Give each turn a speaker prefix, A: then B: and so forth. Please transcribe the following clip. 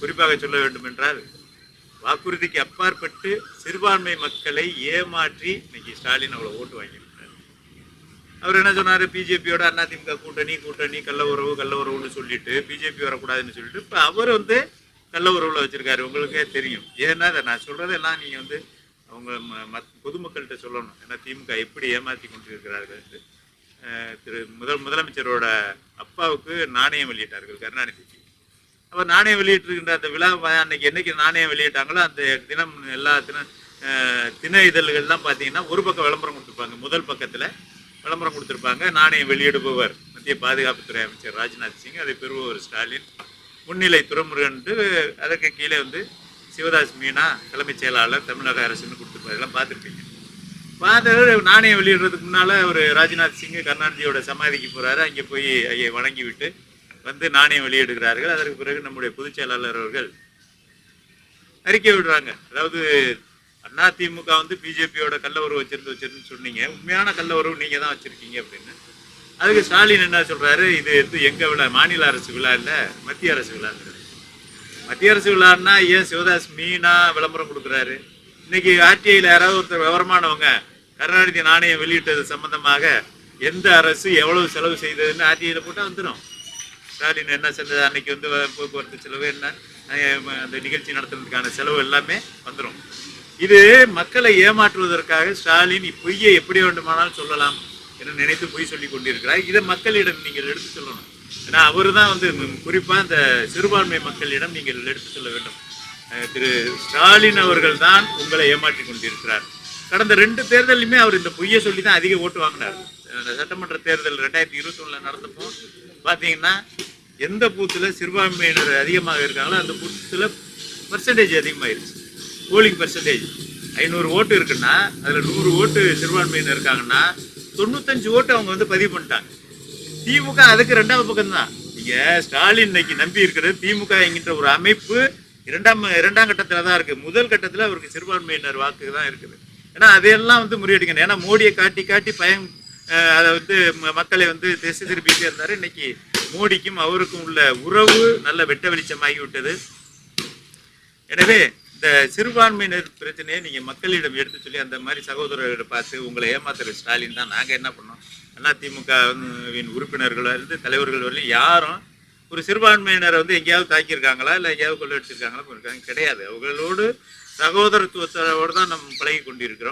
A: குறிப்பாக சொல்ல வேண்டும் என்றால் வாக்குறுதிக்கு அப்பாற்பட்டு சிறுபான்மை மக்களை ஏமாற்றி இன்னைக்கு ஸ்டாலின் அவ்வளோ ஓட்டு வாங்கியிருக்கிறார். அவர் என்ன சொன்னார்? பிஜேபியோட அதிமுக கூட்டணி கூட்டணி கள்ள உறவு கள்ள உறவுன்னு சொல்லிட்டு பிஜேபி வரக்கூடாதுன்னு சொல்லிட்டு இப்போ அவர் வந்து கள்ள உறவுல வச்சிருக்காரு. உங்களுக்கே தெரியும். ஏன்னா அதை நான் சொல்கிறதெல்லாம் நீங்கள் வந்து அவங்க ம- மத்- பொதுமக்கள்கிட்ட சொல்லணும். ஏன்னா திமுக எப்படி ஏமாற்றி கொண்டிருக்கிறார்கள் என்று. திரு முதல் முதலமைச்சரோட அப்பாவுக்கு நாணயம் வெளியிட்டார்கள் கருணாநிதிக்கு. அப்போ நாணயம் வெளியிட்டிருக்கின்ற அந்த விழா அன்னைக்கு என்னைக்கு நாணயம் வெளியிட்டாங்களோ அந்த தினம் எல்லா தின தின இதழ்கள்லாம் பார்த்தீங்கன்னா ஒரு பக்கம் விளம்பரம் கொடுத்துருப்பாங்க. முதல் பக்கத்தில் விளம்பரம் கொடுத்துருப்பாங்க. நாணயம் வெளியிடுபவர் மத்திய பாதுகாப்புத்துறை அமைச்சர் ராஜ்நாத் சிங் அதை பெறுபவர் ஸ்டாலின் முன்னிலை துறைமுருகன் அதற்கு கீழே வந்து சிவதாஸ் மீனா தலைமைச் செயலாளர் தமிழக அரசுன்னு கொடுத்துருப்பாரு. இதெல்லாம் பார்த்துருப்பீங்க. பார்த்து நாணயம் வெளியிடுறதுக்கு முன்னால் ஒரு ராஜ்நாத் சிங் கருணாநிதியோட சமாதிக்கு போகிறாரு அங்கே போய் ஐயை வணங்கி விட்டு வந்து நாணயம் வெளியிடுகிறார்கள். அதற்கு பிறகு நம்முடைய பொதுச் செயலாளர் அவர்கள் அறிக்கை விடுறாங்க. அதாவது அதிமுக வந்து பிஜேபியோட கள்ள உறவு வச்சிருந்து வச்சிருந்து சொன்னீங்க. உண்மையான கள்ள உறவு நீங்க தான் வச்சிருக்கீங்க அப்படின்னு. அதுக்கு ஸ்டாலின் என்ன சொல்றாரு? இது வந்து எங்க விழா? மாநில அரசு விழா இல்ல மத்திய அரசு விழாங்கிறது மத்திய அரசு விழான்னா ஏன் சிவதாஸ் மீனா விளம்பரம் கொடுக்குறாரு? இன்னைக்கு ஆர்டிஐல யாராவது ஒருத்தர் விவரமானவங்க கருணாநிதி நாணயம் வெளியிட்டது சம்பந்தமாக எந்த அரசு எவ்வளவு செலவு செய்ததுன்னு ஆர்டிஐல போட்டா வந்துடும் ஸ்டாலின் என்ன செஞ்சது? அன்னைக்கு வந்து போக்குவரத்து செலவு என்ன? அந்த நிகழ்ச்சி நடத்துறதுக்கான செலவு எல்லாமே வந்துடும் இது மக்களை ஏமாற்றுவதற்காக ஸ்டாலின் பொய்யை எப்படி வேண்டுமானாலும் சொல்லலாம் என்று நினைத்து பொய் சொல்லி கொண்டிருக்கிறார். இதை மக்களிடம் நீங்கள் எடுத்து சொல்லணும். ஏன்னா அவர் தான் வந்து குறிப்பாக இந்த சிறுபான்மை மக்களிடம் நீங்கள் எடுத்து சொல்ல வேண்டும். அஹ் திரு ஸ்டாலின் அவர்கள் தான் உங்களை ஏமாற்றி கொண்டிருக்கிறார். கடந்த ரெண்டு தேர்தலுமே அவர் இந்த பொய்யை சொல்லி தான் அதிக ஓட்டு வாங்கினார். சட்டமன்ற தேர்தல் ரெண்டாயிரத்தி இருபத்தி ஒண்ணுல நடந்தப்போ பார்த்தீங்கன்னா எந்த பூத்தில் சிறுபான்மையினர் அதிகமாக இருக்காங்களோ அந்த பூத்தில் பர்சன்டேஜ் அதிகமாகிருச்சு போலிங் பர்சன்டேஜ் ஐநூறு ஓட்டு இருக்குன்னா அதில் நூறு ஓட்டு சிறுபான்மையினர் இருக்காங்கன்னா தொண்ணூத்தஞ்சு ஓட்டு அவங்க வந்து பதிவு பண்ணிட்டாங்க. திமுக அதுக்கு ரெண்டாவது பக்கம் தான் ஸ்டாலின் இன்னைக்கு நம்பி இருக்கிறது திமுக என்கின்ற ஒரு அமைப்பு இரண்டாம் இரண்டாம் கட்டத்தில் தான் இருக்குது முதல் கட்டத்தில் அவருக்கு சிறுபான்மையினர் வாக்கு தான் இருக்குது. ஏன்னா அதையெல்லாம் வந்து முறியடிக்கணும். ஏன்னா மோடியை காட்டி காட்டி பயம் அதை வந்து ம- மக்களை வந்து திசை திருப்பிட்டே இருந்தார். இன்னைக்கு மோடிக்கும் அவருக்கும் உள்ள உறவு நல்ல வெட்ட வெளிச்சமாகிவிட்டது. எனவே இந்த சிறுபான்மையினர் பிரச்சனையை நீங்கள் மக்களிடம் எடுத்து சொல்லி அந்த மாதிரி சகோதரர்களை பார்த்து உங்களை ஏமாத்துற ஸ்டாலின் தான். நாங்கள் என்ன பண்ணோம்? அதிமுகவின் உறுப்பினர்களாக இருந்து தலைவர்கள் வரலையும் யாரும் ஒரு சிறுபான்மையினரை வந்து எங்கேயாவது தாக்கியிருக்காங்களா? இல்லை எங்கேயாவது கொள்ளடிச்சிருக்காங்களா இருக்காங்க கிடையாது. அவங்களோடு சகோதரத்துவத்தோடு தான் நம்ம பழகி கொண்டிருக்கிறோம்